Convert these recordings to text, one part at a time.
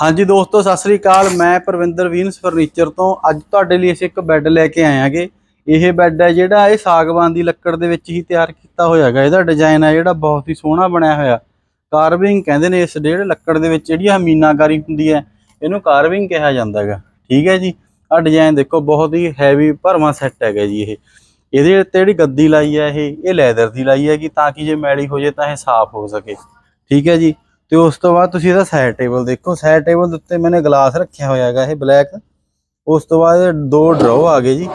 ਹਾਂਜੀ ਦੋਸਤੋ, ਸਤਿ ਸ੍ਰੀ ਅਕਾਲ। ਮੈਂ ਪਰਵਿੰਦਰ ਵੀਨਸ ਫਰਨੀਚਰ ਤੋਂ। ਅੱਜ ਤੁਹਾਡੇ ਲਈ ਅਸੀਂ ਇੱਕ ਬੈੱਡ ਲੈ ਕੇ ਆਏ ਆਂਗੇ ਇਹ ਬੈੱਡ ਹੈ ਜਿਹੜਾ ਇਹ ਸਾਗਵਾਨ ਦੀ ਲੱਕੜ ਦੇ ਵਿੱਚ ਹੀ ਤਿਆਰ ਕੀਤਾ ਹੋਇਆ ਹੈਗਾ। ਇਹਦਾ ਡਿਜ਼ਾਈਨ ਹੈ ਜਿਹੜਾ ਬਹੁਤ ਹੀ ਸੋਹਣਾ ਬਣਿਆ ਹੋਇਆ। ਕਾਰਵਿੰਗ ਕਹਿੰਦੇ ਨੇ ਇਸ ਜਿਹੜੇ ਲੱਕੜ ਦੇ ਵਿੱਚ ਜਿਹੜੀ ਆ ਹੁੰਦੀ ਹੈ, ਇਹਨੂੰ ਕਾਰਵਿੰਗ ਕਿਹਾ ਜਾਂਦਾ ਹੈਗਾ। ਠੀਕ ਹੈ ਜੀ? ਆ ਡਿਜ਼ਾਈਨ ਦੇਖੋ, ਬਹੁਤ ਹੀ ਹੈਵੀ ਭਰਵਾਂ ਸੈੱਟ ਹੈਗਾ ਜੀ ਇਹ। ਇਹਦੇ ਉੱਤੇ ਜਿਹੜੀ ਗੱਦੀ ਲਾਈ ਹੈ ਇਹ ਇਹ ਲੈਦਰ ਦੀ ਲਾਈ ਹੈਗੀ ਤਾਂ ਕਿ ਜੇ ਮੈਲੀ ਹੋ ਜੇ ਤਾਂ ਇਹ ਸਾਫ਼ ਹੋ ਸਕੇ। ਠੀਕ ਹੈ ਜੀ? ਤੇ ਉਸ ਤੋਂ ਬਾਅਦ ਤੁਸੀਂ ਇਹਦਾ ਸਾਈਡ ਟੇਬਲ ਦੇਖੋ। ਸਾਈਡ ਟੇਬਲ ਦੇ ਉੱਤੇ ਮੈਨੇ ਗਲਾਸ ਰੱਖਿਆ ਹੋਇਆ ਹੈਗਾ ਇਹ ਬਲੈਕ ਉਸ ਤੋਂ ਬਾਅਦ ਇਹ ਦੋ ਡਰਾਅ ਆ ਗਏ ਜੀ।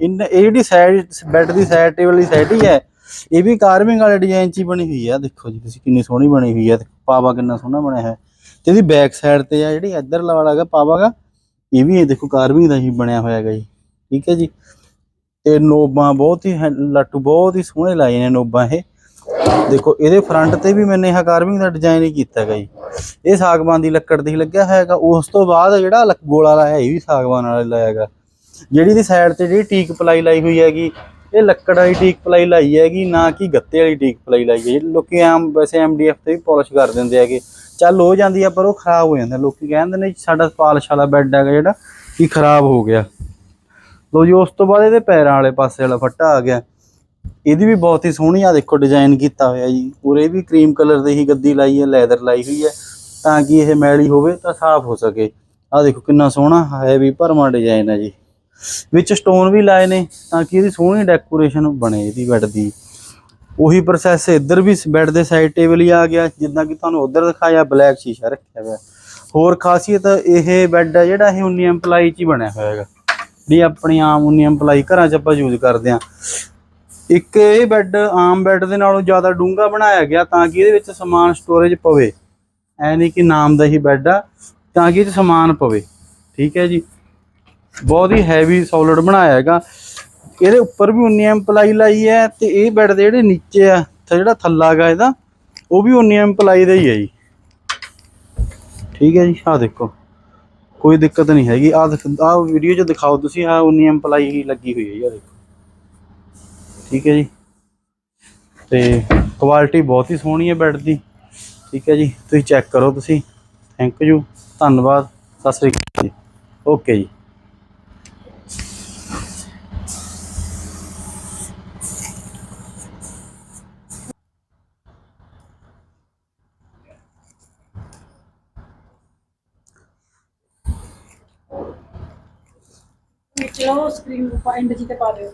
ਇਨ ਇਹ ਜਿਹੜੀ ਸਾਈਡ ਬੈੱਡ ਦੀ ਸਾਈਡ ਟੇਬਲ ਦੀ ਸਾਈਡ ਹੀ ਹੈ ਇਹ ਵੀ ਕਾਰਵਿੰਗ ਵਾਲੇ ਡਿਜ਼ਾਈਨ 'ਚ ਹੀ ਬਣੀ ਹੋਈ ਆ। ਦੇਖੋ ਜੀ, ਤੁਸੀਂ ਕਿੰਨੀ ਸੋਹਣੀ ਬਣੀ ਹੋਈ ਹੈ ਤੇ ਪਾਵਾ ਕਿੰਨਾ ਸੋਹਣਾ ਬਣਿਆ ਹੈ ਤੇ ਇਹਦੀ ਬੈਕ ਸਾਈਡ ਤੇ ਆ ਜਿਹੜੀ ਇੱਧਰ ਵਾਲਾ ਹੈਗਾ ਪਾਵਾਗਾ ਇਹ ਵੀ ਇਹ ਦੇਖੋ ਕਾਰਵਿੰਗ ਦਾ ਹੀ ਬਣਿਆ ਹੋਇਆ ਹੈਗਾ ਜੀ। ਠੀਕ ਹੈ ਜੀ? ਤੇ ਨੋਬਾਂ ਬਹੁਤ ਹੀ ਹੈ- ਲੱਟੂ ਬਹੁਤ ਹੀ ਸੋਹਣੇ ਲਾਏ ਨੇ ਨੋਬਾਂ ਇਹ। ਦੇਖੋ, ਇਹਦੇ ਫਰੰਟ ਤੇ ਵੀ ਮੈਨੇ ਇਹ ਕਾਰਵਿੰਗ ਦਾ ਡਿਜ਼ਾਈਨ ਹੀ ਕੀਤਾ ਹੈਗਾ ਜੀ। ਇਹ ਸਾਗਵਾਨ ਦੀ ਲੱਕੜ ਦੀ ਲੱਗਿਆ ਹੋਇਆ ਹੈਗਾ। ਉਸ ਤੋਂ ਬਾਅਦ ਜਿਹੜਾ ਲੱਕ- ਗੋਲਾ ਲਾਇਆ ਇਹ ਵੀ ਸਾਗਵਾਨ ਵਾਲਾ ਲਾਇਆ ਹੈਗਾ। ਜਿਹੜੀ ਦੀ ਸਾਈਡ ਤੇ ਜਿਹੜੀ ਟੀਕ ਪਲਾਈ ਲਾਈ ਹੋਈ ਹੈਗੀ, ਇਹ ਲੱਕੜ ਵਾਲੀ ਟੀਕ ਪਲਾਈ ਲਾਈ ਹੈਗੀ, ਨਾ ਕਿ ਗੱਤੇ ਵਾਲੀ ਟੀਕ ਪਲਾਈ ਲਾਈ ਹੈ ਜਿਹੜੀ ਲੋਕੀ ਆਮ, ਵੈਸੇ ਐਮਡੀਐਫ ਤੇ ਵੀ ਪਾਲਿਸ਼ ਕਰ ਦਿੰਦੇ ਹੈਗੇ। ਚੱਲ ਹੋ ਜਾਂਦੀ ਆ, ਪਰ ਉਹ ਖਰਾਬ ਹੋ ਜਾਂਦਾ। ਲੋਕੀ ਕਹਿੰਦੇ ਨੇ ਸਾਡਾ ਪਾਲਿਸ਼ ਵਾਲਾ ਬੈੱਡ ਹੈਗਾ ਜਿਹੜਾ ਕਿ ਖਰਾਬ ਹੋ ਗਿਆ। ਲੋ ਜੀ, ਉਸ ਤੋਂ ਬਾਅਦ ਇਹਦੇ ਪੈਰਾਂ ਵਾਲੇ ਪਾਸੇ ਵਾਲਾ ਫੱਟਾ ਆ ਗਿਆ। ਇਹਦੀ ਵੀ ਬਹੁਤ ਹੀ ਸੋਹਣੀ ਆ, ਦੇਖੋ ਡਿਜ਼ਾਈਨ ਕੀਤਾ ਹੋਇਆ ਜੀ। ਉਰੇ ਵੀ ਕਰੀਮ ਕਲਰ ਦੀ ਹੀ ਗੱਦੀ ਲਾਈ ਹੈ ਲੈਦਰ ਲਾਈ ਹੋਈ ਹੈ। ਤਾਂ ਕਿ ਇਹ ਮੈਲੀ ਹੋਵੇ ਤਾਂ ਸਾਫ਼ ਹੋ ਸਕੇ। ਆ ਦੇਖੋ ਕਿੰਨਾ ਸੋਹਣਾ ਹੈ ਵੀ ਭਰਮਾ ਡਿਜ਼ਾਈਨ ਹੈ ਜੀ। ਵਿੱਚ ਸਟੋਨ ਵੀ ਲਾਏ ਨੇ, ਤਾਂ ਕਿ ਇਹਦੀ ਸੋਹਣੀ ਡੈਕੋਰੇਸ਼ਨ ਬਣੇ ਇਹਦੀ ਬੈੱਡ ਦੀ। ਉਹੀ ਪ੍ਰੋਸੈਸ ਇੱਧਰ ਵੀ ਬੈੱਡ ਦੇ ਸਾਈਡ ਟੇਬਲ ਹੀ ਆ ਗਿਆ, ਜਿੱਦਾਂ ਕਿ ਤੁਹਾਨੂੰ ਉੱਧਰ ਦਿਖਾਇਆ ਬਲੈਕ ਸ਼ੀਸ਼ਾ ਰੱਖਿਆ ਹੋਇਆ। ਹੋਰ ਖਾਸੀਅਤ ਇਹ ਬੈੱਡ ਹੈ ਜਿਹੜਾ ਇਹ 19 ਐਮਪਲਾਈ ਚ ਹੀ ਬਣਿਆ ਹੋਇਆ ਹੈਗਾ। ਵੀ ਆਪਣੀ ਆਮ 19 ਐਮਪਲਾਈ ਘਰਾਂ 'ਚ ਆਪਾਂ ਯੂਜ਼ ਕਰਦੇ ਆ ਇੱਕ ਇਹ ਬੈੱਡ ਆਮ ਬੈੱਡ ਦੇ ਨਾਲੋਂ ਜ਼ਿਆਦਾ ਡੂੰਘਾ ਬਣਾਇਆ ਗਿਆ ਤਾਂ ਕਿ ਇਹਦੇ ਵਿੱਚ ਸਮਾਨ ਸਟੋਰੇਜ ਪਵੇ। ਐ ਨਹੀਂ ਕਿ ਨਾਮ ਦਾ ਹੀ ਬੈੱਡ ਆ, ਤਾਂ ਕਿ ਇਹ ਸਮਾਨ ਪਵੇ। ਠੀਕ ਹੈ ਜੀ? ਬਹੁਤ ਹੀ ਹੈਵੀ ਸੋਲਿਡ ਬਣਾਇਆ ਹੈਗਾ। ਇਹਦੇ ਉੱਪਰ ਵੀ 19 ਐਮਪਲਾਈ ਲਾਈ ਹੈ ਤੇ ਇਹ ਬੈੱਡ ਦੇ ਜਿਹੜੇ ਨੀਚੇ ਆ ਜਿਹੜਾ ਥੱਲਾ ਹੈਗਾ ਇਹਦਾ, ਉਹ ਵੀ 19 ਐਮਪਲਾਈ ਦਾ ਹੀ ਹੈ ਜੀ। ਠੀਕ ਹੈ ਜੀ? ਆਹ ਦੇਖੋ। ਕੋਈ ਦਿੱਕਤ ਨਹੀਂ ਹੈਗੀ। ਆ ਆ ਵੀਡੀਓ 'ਚ ਦਿਖਾਓ ਤੁਸੀਂ ਆ 19 ਐਮਪਲਾਈ ਹੀ ਲੱਗੀ ਹੋਈ ਹੈ ਜੀ, ਆਹ ਦੇਖੋ। ਠੀਕ ਹੈ ਜੀ। ਤੇ ਕੁਆਲਿਟੀ ਬਹੁਤ ਹੀ ਸੋਹਣੀ ਹੈ ਬੈੱਡ ਦੀ। ਠੀਕ ਹੈ ਜੀ। ਤੁਸੀਂ ਚੈੱਕ ਕਰੋ ਤੁਸੀਂ। ਥੈਂਕ ਯੂ ਧੰਨਵਾਦ। ਸਤਿ ਸ੍ਰੀ ਅਕਾਲ ਜੀ। ਓਕੇ ਜੀ। ਵਿੱਚ ਉਹ ਸਕਰੀਨ ਪਾਇੰਟ ਜੀ ਤੇ ਪਾ ਦਿਓ।